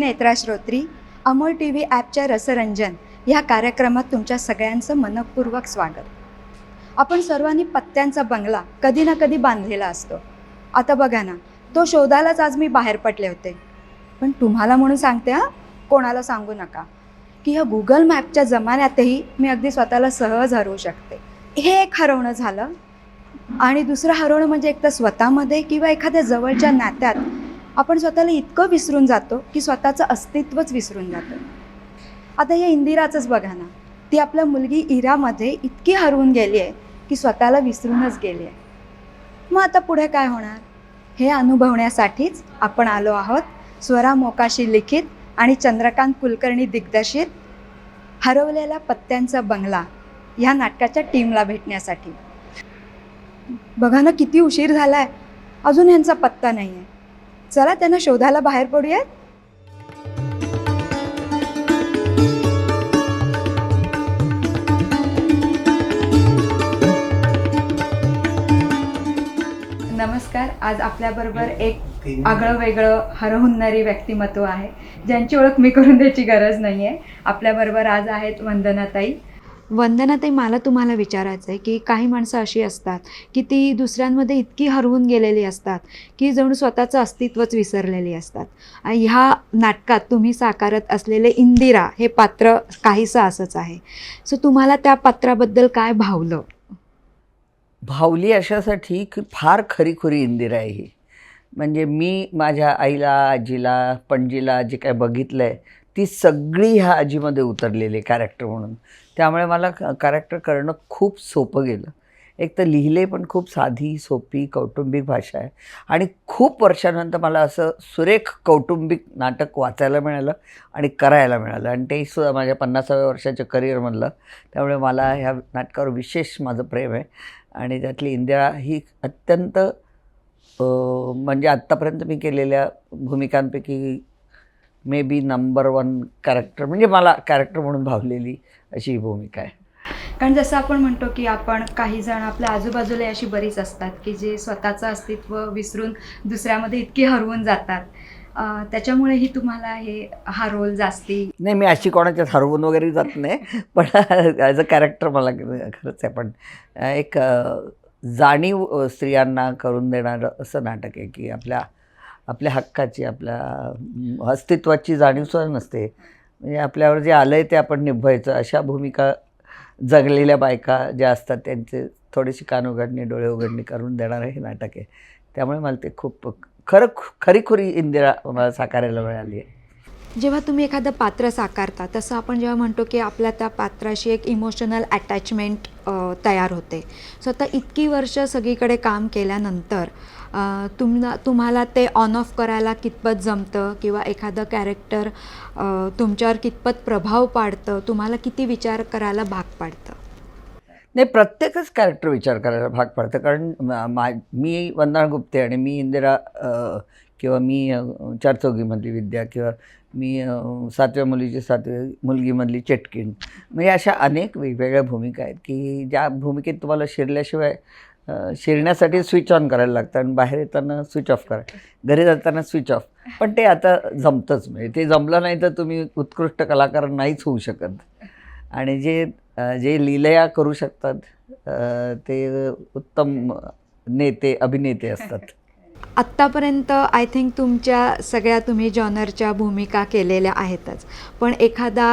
Netra Shrotri Amol T V ॲपच्या रसरंजन ह्या कार्यक्रमात तुमच्या सगळ्यांचं मनपूर्वक स्वागत. आपण सर्वांनी पत्त्यांचा बंगला कधी ना कधी बांधलेला असतो. आता बघा ना तो शोधायलाच आज मी बाहेर पडले होते. पण तुम्हाला म्हणून सांगते हां कोणाला सांगू नका. की ह्या गुगल मॅपच्या जमान्यातही मी अगदी स्वतःला सहज हरवू शकते. हे एक हरवणं झालं. आणि दुसरं हरवणं म्हणजे एक तर स्वतःमध्ये किंवा एखाद्या जवळच्या नात्यात आपण स्वतःला इतकं विसरून जातो की स्वतःचं अस्तित्वच विसरून जातो. आता या इंदिराचंच बघा ना. ती आपल्या मुलगी इरामध्ये इतकी हरवून गेली आहे की स्वतःला विसरूनच गेली आहे. मग आता पुढे काय होणार? हे अनुभवण्यासाठीच आपण आलो आहोत स्वरा मोकाशी लिखित आणि चंद्रकांत कुलकर्णी दिग्दर्शित हरवलेला पत्त्यांचा बंगला ह्या नाटकाच्या टीमला भेटण्यासाठी. बघा ना किती उशीर झाला आहे अजून यांचा पत्ता नाही आहे चला त्यांना शोधायला बाहेर पडूयात. नमस्कार आज आपल्याबरोबर एक आगळं वेगळं हरहुन्नरी व्यक्तिमत्व आहे ज्यांची ओळख मी करून द्यायची गरज नाही आहे आपल्याबरोबर आज आहेत वंदनाताई. वंदनाताई मला तुम्हाला विचारायचं आहे की काही माणसं अशी असतात की ती दुसऱ्यांमध्ये इतकी हरवून गेलेली असतात की जणू स्वतःचं अस्तित्वच विसरलेली असतात. आणि ह्या नाटकात तुम्ही साकारत असलेले इंदिरा हे पात्र काहीसं असंच आहे. सो तुम्हाला त्या पात्राबद्दल काय भावलं? भावली अशासाठी की फार खरीखुरी इंदिरा आहे ही. म्हणजे मी माझ्या आईला आजीला पणजीला जे काय बघितलं आहे ती सगळी ह्या आजीमध्ये उतरलेली कॅरेक्टर म्हणून. त्यामुळे मला कॅरेक्टर करणं खूप सोपं गेलं. एक तर लिहिले पण खूप साधी सोपी कौटुंबिक भाषा आहे. आणि खूप वर्षानंतर मला असं सुरेख कौटुंबिक नाटक वाचायला मिळालं आणि करायला मिळालं. आणि ते सुद्धा माझ्या पन्नासाव्या वर्षाच्या करिअरमधलं त्यामुळे मला ह्या नाटकावर विशेष माझं प्रेम आहे. आणि त्यातली इंदिरा ही अत्यंत म्हणजे आत्तापर्यंत मी केलेल्या भूमिकांपैकी may be number one character म्हणजे मला कॅरेक्टर म्हणून भावलेली अशी ही भूमिका आहे. कारण जसं आपण म्हणतो की आपण काही जण आपल्या आजूबाजूला अशी बरीच असतात की जे स्वतःचं अस्तित्व विसरून दुसऱ्यामध्ये इतकी हरवून जातात. अं, त्याच्यामुळेही तुम्हाला हे हा रोल जास्ती नाही मी अशी कोणाच्यात हरवून वगैरे जात नाही पण ॲज अ कॅरेक्टर मला खरंच आहे. पण एक अ, जाणीव अ, स्त्रियांना करून देणारं असं नाटक आहे की आपल्या आपल्या हक्काची आपल्या अस्तित्वाची जाणीवसुद्धा नसते. म्हणजे आपल्यावर जे आलं आहे ते आपण निभवायचं. अशा भूमिका जगलेल्या बायका ज्या असतात त्यांचे थोडीशी कान उघडणी डोळे उघडणी करून देणारं हे नाटक आहे. त्यामुळे मला ते खूप खरं खरीखुरी इंदिरा मला साकारायला मिळाली आहे. जेव्हा तुम्ही एखादं पात्र साकारता तसं आपण जेव्हा म्हणतो की आपल्या त्या पात्राशी एक इमोशनल अटॅचमेंट तयार होते. सो आता इतकी वर्ष सगळीकडे काम केल्यानंतर तुम्हाला तुम्हाला ते ऑन ऑफ करायला कितपत जमतं? किंवा एखादं कॅरेक्टर तुमच्यावर कितपत प्रभाव पाडतं? तुम्हाला किती विचार करायला भाग पाडतं? नाही प्रत्येकच कॅरेक्टर विचार करायला भाग पाडतं. कारण मा मी वंदना गुप्ते आणि मी इंदिरा किंवा मी चार चौघीमधली विद्या किंवा मी सातव्या मुलीची सातवी मुलगीमधली चेटकीण म्हणजे अशा अनेक वेगवेगळ्या भूमिका आहेत की ज्या भूमिकेत तुम्हाला शिरल्याशिवाय शिरण्यासाठी स्विच ऑन करायला लागतं आणि बाहेर येताना स्विच ऑफ करा. घरी जाताना स्विच ऑफ पण ते आता जमतंच म्हणजे ते जमलं नाही तर तुम्ही उत्कृष्ट कलाकार नाहीच होऊ शकत. आणि जे जे लीलया करू शकतात ते उत्तम नेते अभिनेते असतात. आत्तापर्यंत आय थिंक तुमच्या सगळ्या तुम्ही जॉनरच्या भूमिका केलेल्या आहेतच. पण एखादा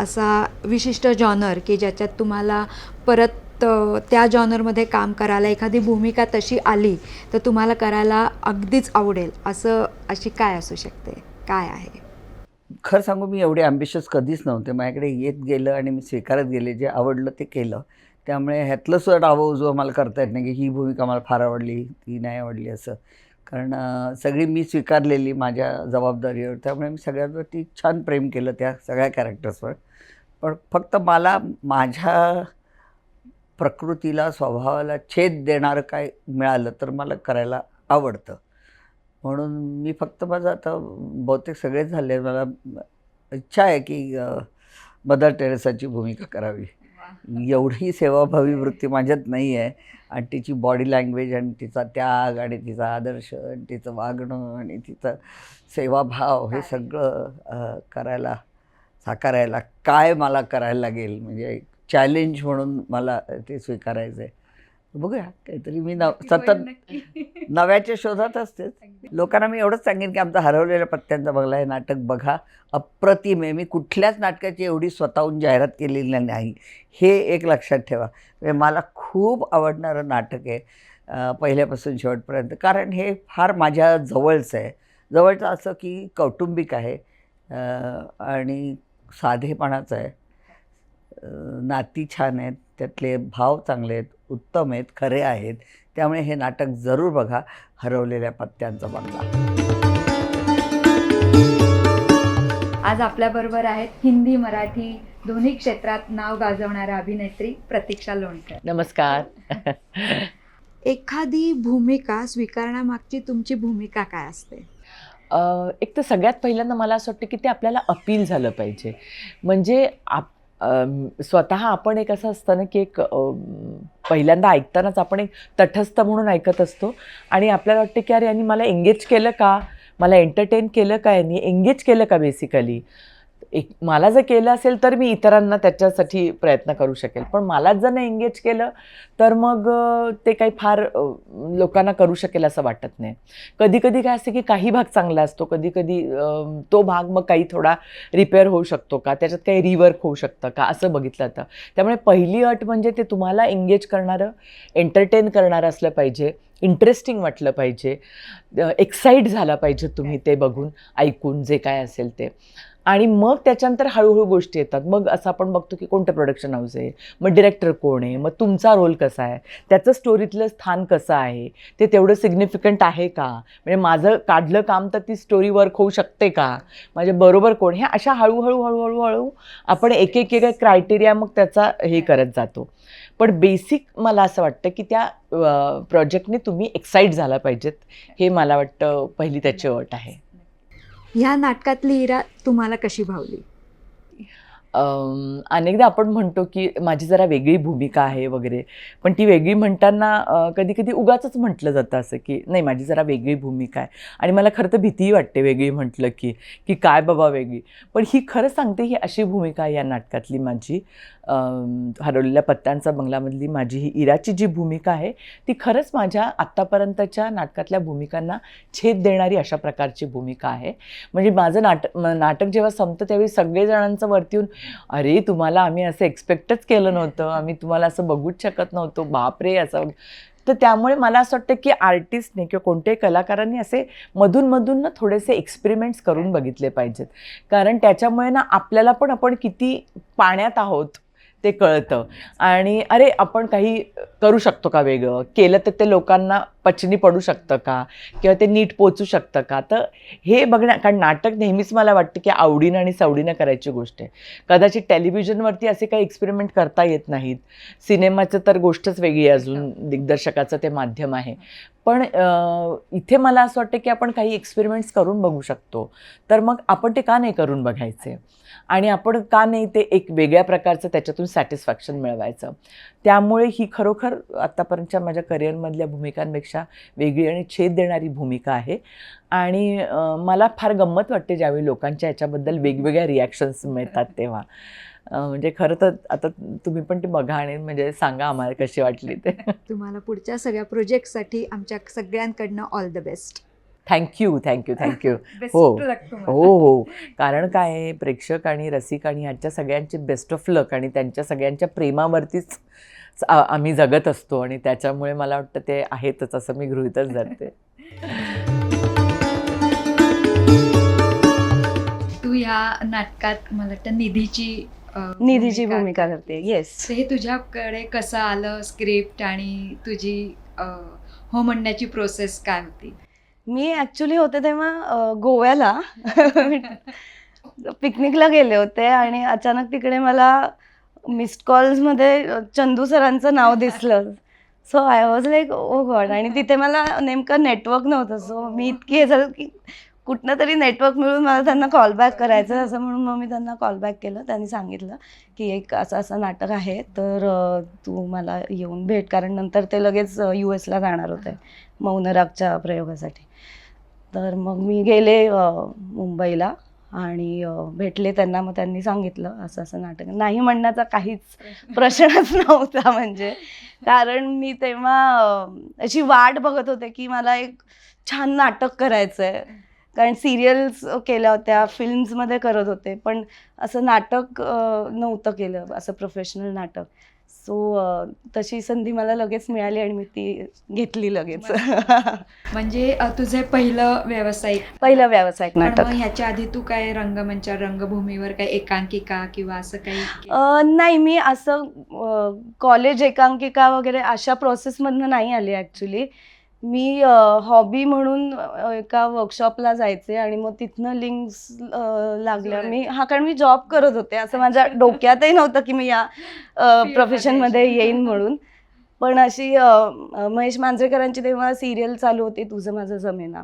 असा विशिष्ट जॉनर की ज्याच्यात तुम्हाला परत तर त्या जॉनरमध्ये काम करायला एखादी भूमिका तशी आली तर तुम्हाला करायला अगदीच आवडेल. असं अशी काय असू शकते? काय आहे? खरं सांगू मी एवढे ॲम्बिशियस कधीच नव्हते. माझ्याकडे येत गेलं आणि मी स्वीकारत गेले. जे आवडलं ते केलं. त्यामुळे ह्यातलं सुद्धा डावं उजवं मला करता येत नाही की ही भूमिका मला फार आवडली ती नाही आवडली असं. कारण सगळी मी स्वीकारलेली माझ्या जबाबदारीवर. त्यामुळे मी सगळ्यांवरती छान प्रेम केलं त्या सगळ्या कॅरेक्टर्सवर पण फक्त मला माझ्या प्रकृतीला स्वभावाला छेद देणारं काय मिळालं तर मला करायला आवडतं. म्हणून मी फक्त माझं आता बहुतेक सगळेच झाले. मला इच्छा आहे की मदर टेरेसाची भूमिका करावी. एवढी सेवाभावी वृत्ती माझ्यात नाही आहे. आणि तिची बॉडी लँग्वेज आणि तिचा त्याग आणि तिचा आदर्श आणि तिचं वागणं आणि तिचं सेवाभाव हे सगळं करायला साकारायला काय मला करायला लागेल? म्हणजे चॅलेंज म्हणून मला ते स्वीकारायचं आहे बघूया काहीतरी मी नव सतत नव्याच्या शोधात असतेच. लोकांना मी एवढंच सांगेन की आमचा हरवलेल्या पत्त्यांचा बंगला हे नाटक बघा. अप्रतिम आहे. मी कुठल्याच नाटकाची एवढी स्वतःहून जाहिरात केलेली नाही. हे एक लक्षात ठेवा. म्हणजे मला खूप आवडणारं नाटक आहे पहिल्यापासून शेवटपर्यंत. कारण हे फार माझ्या जवळचं आहे. जवळचं असं की कौटुंबिक आहे. आणि साधेपणाचं आहे. नाती छान आहेत त्यातले भाव चांगले आहेत उत्तम आहेत खरे आहेत. त्यामुळे हे नाटक जरूर बघा हरवलेल्या पत्त्यांचा बंगला. आज आपल्याबरोबर आहेत हिंदी मराठी दोन्ही क्षेत्रात नाव गाजवणाऱ्या अभिनेत्री प्रतीक्षा लोणकर. नमस्कार. एखादी भूमिका स्वीकारण्यामागची तुमची भूमिका काय असते? एक तर सगळ्यात पहिल्यांदा मला असं वाटतं की ते आपल्याला अपील झालं पाहिजे. म्हणजे आप स्वतः आपण एक असं असतं ना की एक पहिल्यांदा ऐकतानाच आपण एक तटस्थ म्हणून ऐकत असतो. आणि आपल्याला वाटतं की अरे यांनी मला एंगेज केलं का? मला एंटरटेन केलं का यांनी? एंगेज केलं का बेसिकली एक मला जर केलं असेल तर मी इतरांना त्याच्यासाठी प्रयत्न करू शकेल. पण मलाच जर नाही एंगेज केलं तर मग ते काही फार लोकांना करू शकेल असं वाटत नाही. कधी कधी काय असते की काही भाग चांगला असतो. कधी कधी तो भाग मग काही थोडा रिपेअर होऊ शकतो का? त्याच्यात काही रिवर्क होऊ शकतं का? असं बघितलं जातं. त्यामुळे पहिली अट म्हणजे ते तुम्हाला एंगेज करणारं एंटरटेन करणारं असलं पाहिजे. इंटरेस्टिंग वाटलं पाहिजे. एक्साईट झाला पाहिजे तुम्ही ते बघून ऐकून जे काय असेल ते. आणि मग त्याच्यानंतर हळूहळू गोष्टी येतात. मग असं आपण बघतो की कोणतं प्रोडक्शन हाऊस आहे? मग डिरेक्टर कोण आहे? मग तुमचा रोल कसा आहे? त्याचं स्टोरीतलं स्थान कसं आहे? ते तेवढं सिग्निफिकंट आहे का? म्हणजे माझं काढलं काम तर ती स्टोरी वर्क होऊ शकते का? माझ्या बरोबर कोण? हे अशा हळूहळू हळूहळू हळू आपण एक एक एक क्रायटेरिया मग त्याचा हे करत जातो. पण बेसिक मला असं वाटतं की त्या प्रोजेक्टने तुम्ही एक्साईट झाला पाहिजेत. हे मला वाटतं पहिली त्याची अट आहे. ह्या नाटकातली इरा तुम्हाला कशी भावली? अनेकदा आपण म्हणतो की माझी जरा वेगळी भूमिका आहे वगैरे. पण ती वेगळी म्हणताना कधी कधी उगाच म्हटलं जातं असं की नाही माझी जरा वेगळी भूमिका आहे. आणि मला खरं तर भीतीही वाटते वेगळी म्हटलं की की काय बाबा वेगळी. पण ही खरं सांगते ही अशी भूमिका आहे या नाटकातली माझी. हरवलेल्या पत्त्यांचा बंगलामधली माझी ही इराची जी भूमिका आहे ती खरंच माझ्या आत्तापर्यंतच्या नाटकातल्या भूमिकांना छेद देणारी अशा प्रकारची भूमिका आहे. म्हणजे माझं नाटक नाटक जेव्हा संपतं त्यावेळी सगळेजणांचं वरती येऊन अरे तुम्हाला आम्ही असं एक्सपेक्टच केलं नव्हतं. आम्ही तुम्हाला असं बघूच शकत नव्हतो. बापरे असं तर त्यामुळे मला असं वाटतं की आर्टिस्टने किंवा कोणत्याही कलाकारांनी असे मधून मधून ना थोडेसे एक्सपेरिमेंट्स करून बघितले पाहिजेत. कारण त्याच्यामुळे ना आपल्याला पण आपण किती पाण्यात आहोत ते कळतं. आणि अरे आपण काही करू शकतो का वेगळं? केलं तर ते लोकांना पचनी पडू शकतं का? किंवा ते नीट पोचू शकतं का? तर हे बघण्या कारण नाटक नेहमीच मला वाटतं की आवडीनं आणि सवडीनं करायची गोष्ट आहे. कदाचित टेलिव्हिजनवरती असे काही एक्सपेरिमेंट करता येत नाहीत. सिनेमाचं तर गोष्टच वेगळी अजून दिग्दर्शकाचं ते माध्यम आहे. पण इथे मला असं वाटतं की आपण काही एक्सपेरिमेंट्स करून बघू शकतो. तर मग आपण ते का नाही करून बघायचे? आणि आपण का नाही ते एक वेगळ्या प्रकारचं त्याच्यातून सॅटिस्फॅक्शन मिळवायचं. त्यामुळे ही खरोखर आत्तापर्यंतच्या माझ्या करिअरमधल्या भूमिकांपेक्षा वेगळी आणि छेद देणारी भूमिका आहे. आणि मला फार गंमत वाटते ज्यावेळी लोकांच्या याच्याबद्दल वेगवेगळ्या रिॲक्शन्स मिळतात तेव्हा. म्हणजे खरं तर आता तुम्ही पण ते बघा आणि म्हणजे सांगा आम्हाला कशी वाटली ते. तुम्हाला पुढच्या सगळ्या प्रोजेक्टसाठी आमच्या सगळ्यांकडनं all the best thank you thank you thank you best हो. हो हो. कारण काय आहे प्रेक्षक आणि रसिक आणि ह्याच्या सगळ्यांचे बेस्ट ऑफ लक आणि त्यांच्या सगळ्यांच्या प्रेमावरतीच आम्ही जगत असतो आणि त्याच्यामुळे मला वाटतं ते आहेतच असं मी गृहितच धरते. तू या नाटकात मला वाटतं निधीची निधीची भूमिका करते येस हे तुझ्याकडे कसं आलं स्क्रिप्ट आणि तुझी हो म्हणण्याची प्रोसेस काय होती? मी ॲक्च्युली होते तेव्हा गोव्याला. पिकनिकला गेले होते आणि अचानक तिकडे मला मिस्ड कॉल्समध्ये चंदू सरांचं नाव दिसलं. So I was like oh god आणि तिथे मला नेमकं नेटवर्क नव्हतं. सो मी इतकी हे झालं की कुठनं तरी नेटवर्क मिळून मला त्यांना कॉलबॅक करायचं असं म्हणून मग मी त्यांना कॉलबॅक केलं. त्यांनी सांगितलं की एक असं असं नाटक आहे तर तू मला येऊन भेट कारण नंतर ते लगेच यू एसला जाणार होते मौनरागच्या प्रयोगासाठी. तर मग मी गेले मुंबईला आणि भेटले त्यांना. मग त्यांनी सांगितलं असं असं नाटक. नाही म्हणण्याचा काहीच प्रश्नच नव्हता म्हणजे. कारण मी तेव्हा अशी वाट बघत होते की मला एक छान नाटक करायचं आहे कारण सिरियल्स केल्या होत्या फिल्म्समध्ये करत होते पण असं नाटक नव्हतं केलं असं प्रोफेशनल नाटक. सो तशी संधी मला लगेच मिळाली आणि मी ती घेतली लगेच. म्हणजे तुझे पहिलं व्यावसायिक पहिलं व्यावसायिक नाटक. ह्याच्या आधी तू काय रंगमंचा रंगभूमीवर काय एकांकिका किंवा असं काही नाही मी असं कॉलेज एकांकिका वगैरे अशा प्रोसेसमधनं नाही आली ॲक्च्युली मी हॉबी म्हणून एका वर्कशॉपला जायचे आणि मग तिथनं लिंक्स लागल्या. मी हा कारण मी जॉब करत होते. असं माझ्या डोक्यातही नव्हतं की मी या प्रोफेशनमध्ये येईन. म्हणून. पण अशी महेश मांजरेकरांची तेव्हा सिरियल चालू होती तुझं माझं जमेना.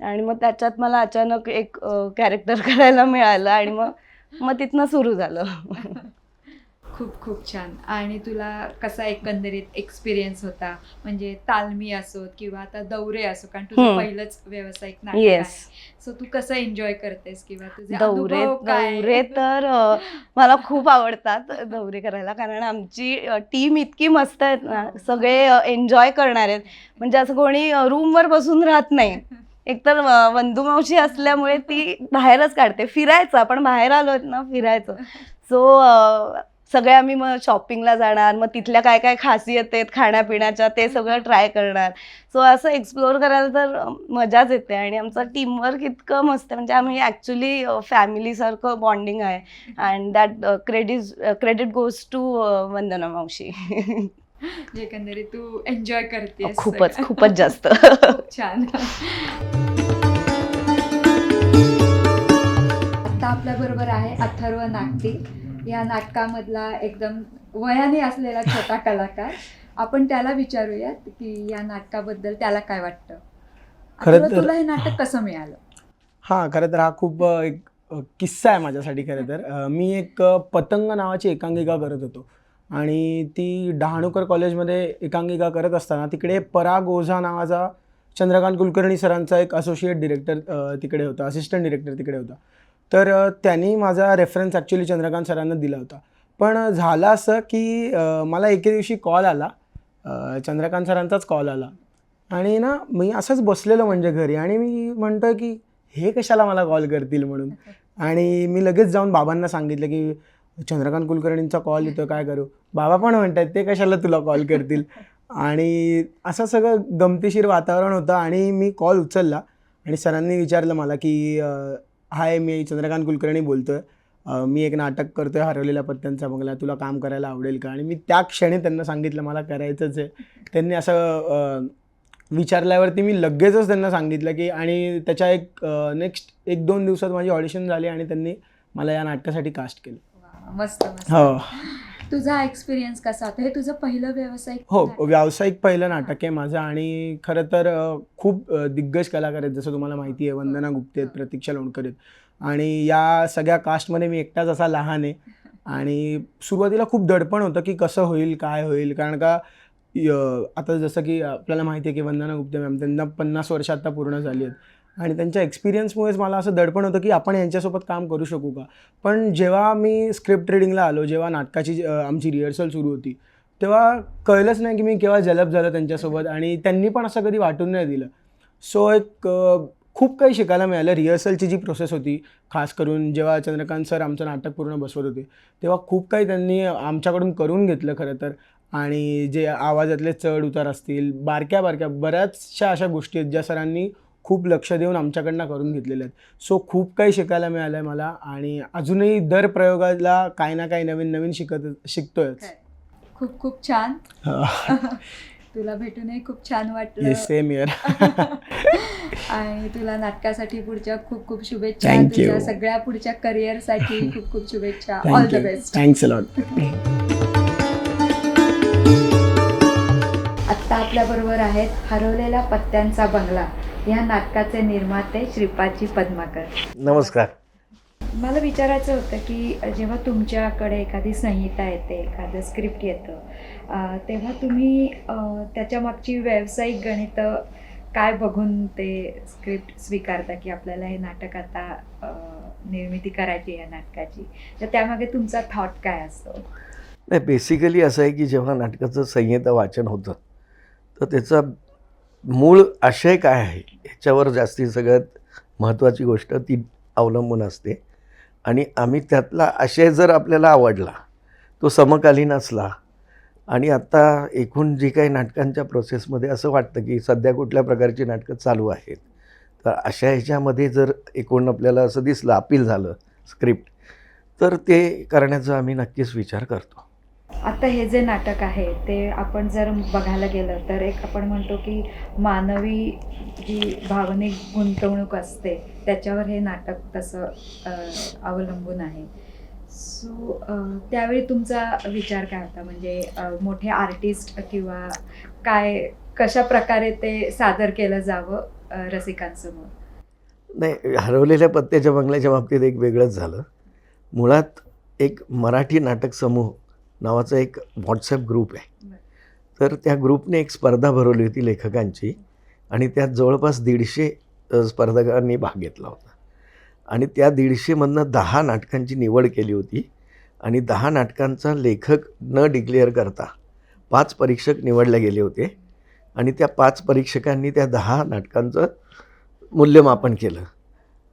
आणि मग त्याच्यात मला अचानक एक कॅरेक्टर करायला मिळालं आणि मग मग तिथनं सुरू झालं. खूप खूप छान. आणि तुला कसा एकंदरीत एक्सपिरियन्स होता? म्हणजे तालमी असोत किंवा आता दौरे असो कारण तुझं. पहिलंच व्यावसायिक येस आहे. सो तू कसं एन्जॉय करतेस किंवा तुझे दौरे अनुभव काय? दौरे तर अ, मला खूप आवडतात दौरे करायला. कारण आमची टीम इतकी मस्त आहेत ना. सगळे एन्जॉय करणार आहेत. म्हणजे असं कोणी रूमवर बसून राहत नाही. एकतर अ, वंदुमावशी असल्यामुळे ती बाहेरच काढते. फिरायचं आपण बाहेर आलोय ना फिरायचं. सो सगळे आम्ही मग शॉपिंगला जाणार मग तिथल्या काय काय खासियत आहेत खाण्यापिण्याच्या ते सगळं ट्राय करणार. सो असं एक्सप्लोअर करायला तर मजाच येते आणि आमचं टीमवर्क इतकं मस्त म्हणजे आम्ही ॲक्च्युली फॅमिलीसारखं बॉन्डिंग आहे. And that credit credit goes to Vandana मावशी. एकंदरीत तू एन्जॉय करतेस खूपच. खूपच जास्त. छान. आता आपल्या बरोबर आहे अथर्व नागती या नाटकामधला एकदम वयाने असलेला छोटा कलाकार. आपण त्याला विचारूयात की या नाटकाबद्दल त्याला काय वाटतं? खरं तुला हे नाटक कसं मिळालं? हां खरं तर हा खूप एक किस्सा आहे माझ्यासाठी खरं तर. मी एक पतंग नावाची एकांकिका करत होतो. आणि ती डहाणूकर कॉलेजमध्ये एकांकिका करत असताना तिकडे पराग ओझा नावाचा चंद्रकांत कुलकर्णी सरांचा एक असोसिएट डिरेक्टर तिकडे होता असिस्टंट डिरेक्टर तिकडे होता. तर त्यांनी माझा रेफरन्स ॲक्च्युली चंद्रकांत सरांना दिला होता. पण झालं असं की मला एके दिवशी कॉल आला. चंद्रकांत सरांचाच कॉल आला. आणि ना मी असंच बसलेलो म्हणजे घरी आणि मी म्हणतोय की हे कशाला मला कॉल करतील म्हणून? आणि मी लगेच जाऊन बाबांना सांगितलं की चंद्रकांत कुलकर्णींचा कॉल येतो काय करू? बाबा पण म्हणतात ते कशाला तुला कॉल करतील? आणि असं सगळं गमतीशीर वातावरण होतं आणि मी कॉल उचलला आणि सरांनी विचारलं मला की हाय मी चंद्रकांत कुलकर्णी बोलतोय. अं, मी एक नाटक करतोय हरवलेल्या पत्त्यांचा. बंगला तुला काम करायला आवडेल का? आणि मी त्या क्षणी त्यांना सांगितलं मला करायचंच आहे. त्यांनी असं विचारल्यावरती मी लगेचच त्यांना सांगितलं की आणि त्याच्या एक नेक्स्ट एक दोन दिवसात माझी ऑडिशन झाली आणि त्यांनी मला या नाटकासाठी कास्ट केलं. मस्त. हो. तुझा एक्सपिरियन्स कसा होता? हे तुझं पहिलं व्यावसायिक हो? व्यावसायिक पहिलं नाटक आहे माझं आणि खरं तर खूप दिग्गज कलाकार आहेत जसं तुम्हाला माहिती आहे वंदना गुप्ते आहेत प्रतीक्षा लोणकर आहेत. आणि या सगळ्या कास्टमध्ये मी एकटाच असा लहान आहे. आणि सुरुवातीला खूप दडपण होतं की कसं होईल काय होईल कारण का आता जसं की आपल्याला माहिती आहे की वंदना गुप्ते मॅम त्यांना पन्नास वर्ष आता पूर्ण झाली आहेत. आणि त्यांच्या एक्सपिरियन्समुळेच मला असं दडपण होतं की आपण यांच्यासोबत काम करू शकू का? पण जेव्हा मी स्क्रिप्ट रिडिंगला आलो जेव्हा नाटकाची आमची रिहर्सल सुरू होती तेव्हा कळलंच नाही की मी केव्हा जलप झालं त्यांच्यासोबत आणि त्यांनी पण असं कधी वाटून नाही दिलं. सो एक खूप काही शिकायला मिळालं. रिहर्सलची जी प्रोसेस होती खास करून जेव्हा चंद्रकांत सर आमचं नाटक पूर्ण बसवत होते तेव्हा खूप काही त्यांनी आमच्याकडून करून घेतलं खरं तर. आणि जे आवाजातले चढ उतार असतील बारक्या बारक्या बऱ्याचशा अशा गोष्टी आहेत ज्या सरांनी खूप लक्ष देऊन आमच्याकडनं करून घेतलेल्या आहेत. सो खूप काही शिकायला मिळालं आहे मला आणि अजूनही दर प्रयोगाला काही ना काही नवीन नवीन शिकत शिकतोयच. खूप खूप छान. तुला भेटूनही खूप छान वाटलं. सेम इयर आणि तुला नाटकासाठी पुढच्या खूप खूप शुभेच्छा. तुझ्या सगळ्या पुढच्या करिअरसाठी खूप खूप शुभेच्छा. All the best thanks a lot आपल्याबरोबर आहेत हरवलेल्या पत्त्यांचा बंगला. या नाटकाचे निर्माते श्रीपादजी पद्माकर. नमस्कार. मला विचारायचं होतं की जेव्हा तुमच्याकडे एखादी संहिता येते एखादं स्क्रिप्ट येतं तेव्हा तुम्ही अं, त्याच्या मागची व्यावसायिक गणितं काय बघून ते स्क्रिप्ट स्वीकारता की आपल्याला हे नाटक आता निर्मिती करायची या नाटकाची? तर त्यामागे तुमचा थॉट काय असतो? नाही बेसिकली असं आहे की जेव्हा नाटकाचं संहिता वाचन होतं तर त्याचा मूळ आशय काय आहे? ह्याच्यावर जास्ती सगळ्यात महत्त्वाची गोष्ट ती अवलंबून असते. आणि आम्ही त्यातला आशय जर आपल्याला आवडला तो समकालीन असला आणि आत्ता एकूण जी काही नाटकांच्या प्रोसेसमध्ये असं वाटतं की सध्या कुठल्या प्रकारची नाटकं चालू आहेत तर अशा ह्याच्यामध्ये जर एकूण आपल्याला असं दिसलं अपील झालं स्क्रिप्ट तर ते करण्याचा आम्ही नक्कीच विचार करतो. आता हे जे नाटक आहे ते आपण जर बघायला गेलं तर एक आपण म्हणतो की मानवी जी भावनिक गुंतवणूक असते त्याच्यावर हे नाटक तसं अवलंबून आहे. सो त्यावेळी तुमचा विचार काय होता? म्हणजे मोठे आर्टिस्ट किंवा काय कशा प्रकारे ते सादर केलं जावं रसिकांसमोर? नाही हरवलेल्या पत्त्याच्या बंगल्याच्या बाबतीत एक वेगळंच झालं. मुळात एक मराठी नाटक समूह नावाचा एक व्हॉट्सॲप ग्रुप आहे. तर त्या ग्रुपने एक स्पर्धा भरवली होती लेखकांची आणि त्यात जवळपास दीडशे स्पर्धकांनी भाग घेतला होता. आणि त्या दीडशेमधनं दहा नाटकांची निवड केली होती आणि दहा नाटकांचा लेखक न डिक्लेअर करता पाच परीक्षक निवडले गेले होते आणि त्या पाच परीक्षकांनी त्या दहा नाटकांचं मूल्यमापन केलं.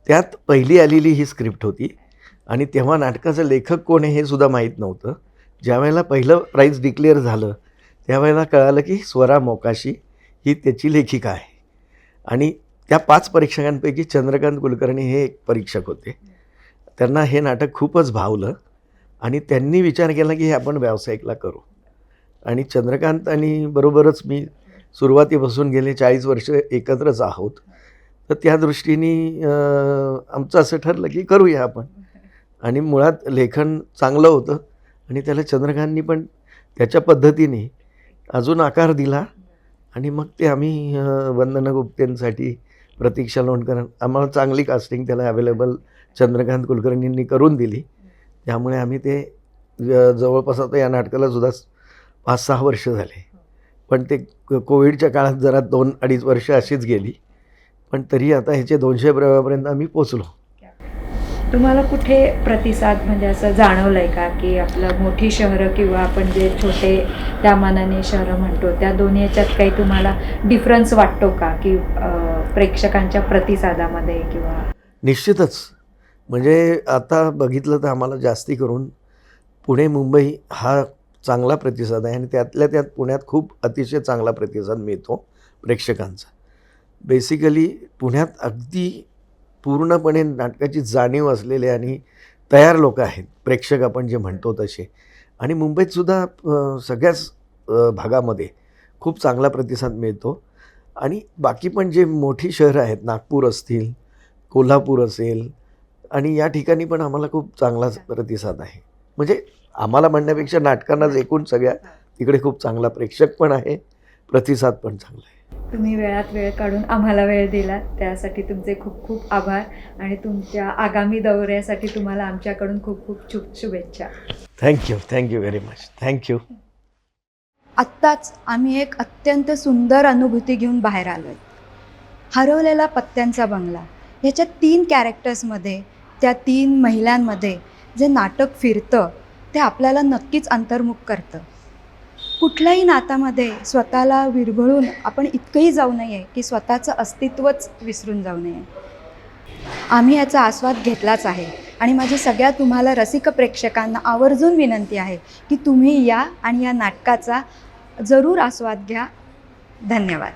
त्यात पहिली आलेली ही स्क्रिप्ट होती आणि तेव्हा नाटकाचं लेखक कोण आहे हे सुद्धा माहीत नव्हतं. ज्यावेळेला पहिलं प्राईज डिक्लेअर झालं त्यावेळेला कळालं की स्वरा मोकाशी ही त्याची लेखिका आहे. आणि त्या पाच परीक्षकांपैकी चंद्रकांत कुलकर्णी हे एक परीक्षक होते. त्यांना हे नाटक खूपच भावलं आणि त्यांनी विचार केला की हे आपण व्यावसायिकला करू. आणि चंद्रकांत आणि बरोबरच मी सुरुवातीपासून गेले चाळीस वर्ष एकत्रच आहोत. तर त्या दृष्टीने आमचं असं ठरलं की करूया आपण. आणि मुळात लेखन चांगलं होतं. आणि त्याला चंद्रकांतनी पण त्याच्या पद्धतीने अजून आकार दिला आणि मग ते आम्ही वंदना गुप्तेंसाठी प्रतीक्षा लोणकर आम्हाला चांगली कास्टिंग त्याला अवेलेबल चंद्रकांत कुलकर्णींनी करून दिली. त्यामुळे आम्ही ते जवळपास आता या नाटकाला सुद्धा पाच सहा वर्ष झाले. पण ते क- कोविडच्या काळात जरा दोन अडीच वर्ष अशीच गेली. पण तरी आता ह्याचे दोनशे प्रयोगापर्यंत आम्ही पोचलो. तुम्हाला कुठे प्रतिसाद म्हणजे असं जाणवलं आहे का की आपलं मोठी शहरं किंवा आपण जे छोटे त्या मानाने शहरं म्हणतो त्या दोन्ही याच्यात काही तुम्हाला डिफरन्स वाटतो का? की प्रेक्षकांच्या प्रतिसादामध्ये किंवा? निश्चितच. म्हणजे आता बघितलं तर आम्हाला जास्ती करून पुणे मुंबई हा चांगला प्रतिसाद आहे आणि त्यातल्या त्यात पुण्यात खूप अतिशय चांगला प्रतिसाद मिळतो प्रेक्षकांचा. बेसिकली पुण्यात अगदी पूर्णपणे नाटकाची जाणीव असलेले आणि तयार लोक आहेत. प्रेक्षक आपण जे म्हणतो तसे. आणि मुंबईतसुद्धा सगळ्याच भागामध्ये खूप चांगला प्रतिसाद मिळतो. आणि बाकी पण जे मोठी शहरं आहेत नागपूर असतील कोल्हापूर असेल आणि या ठिकाणी पण आम्हाला खूप चांगलाच प्रतिसाद आहे. म्हणजे आम्हाला म्हणण्यापेक्षा नाटकांनाच एकूण सगळ्या तिकडे खूप चांगला प्रेक्षक पण आहे प्रतिसाद पण चांगला आहे. तुम्ही वेळात वेळ काढून आम्हाला वेळ दिला त्यासाठी तुमचे खूप खूप आभार आणि तुमच्या आगामी दौऱ्यासाठी तुम्हाला आमच्याकडून खूप खूप शुभ शुभेच्छा. Thank you thank you very much thank you आत्ताच आम्ही एक अत्यंत सुंदर अनुभूती घेऊन बाहेर आलो आहे हरवलेला पत्त्यांचा बंगला. ह्याच्या तीन कॅरेक्टर्समध्ये त्या तीन महिलांमध्ये जे नाटक फिरतं ते आपल्याला नक्कीच अंतर्मुख करतं. कुठल्याही नातामध्ये स्वतःला विरघळून आपण इतकंही जाऊ नये की स्वतःचं अस्तित्वच विसरून जाऊ नये. आम्ही याचा आस्वाद घेतलाच आहे आणि माझी सगळ्या तुम्हाला रसिक प्रेक्षकांना आवर्जून विनंती आहे की तुम्ही या आणि या नाटकाचा जरूर आस्वाद घ्या. धन्यवाद.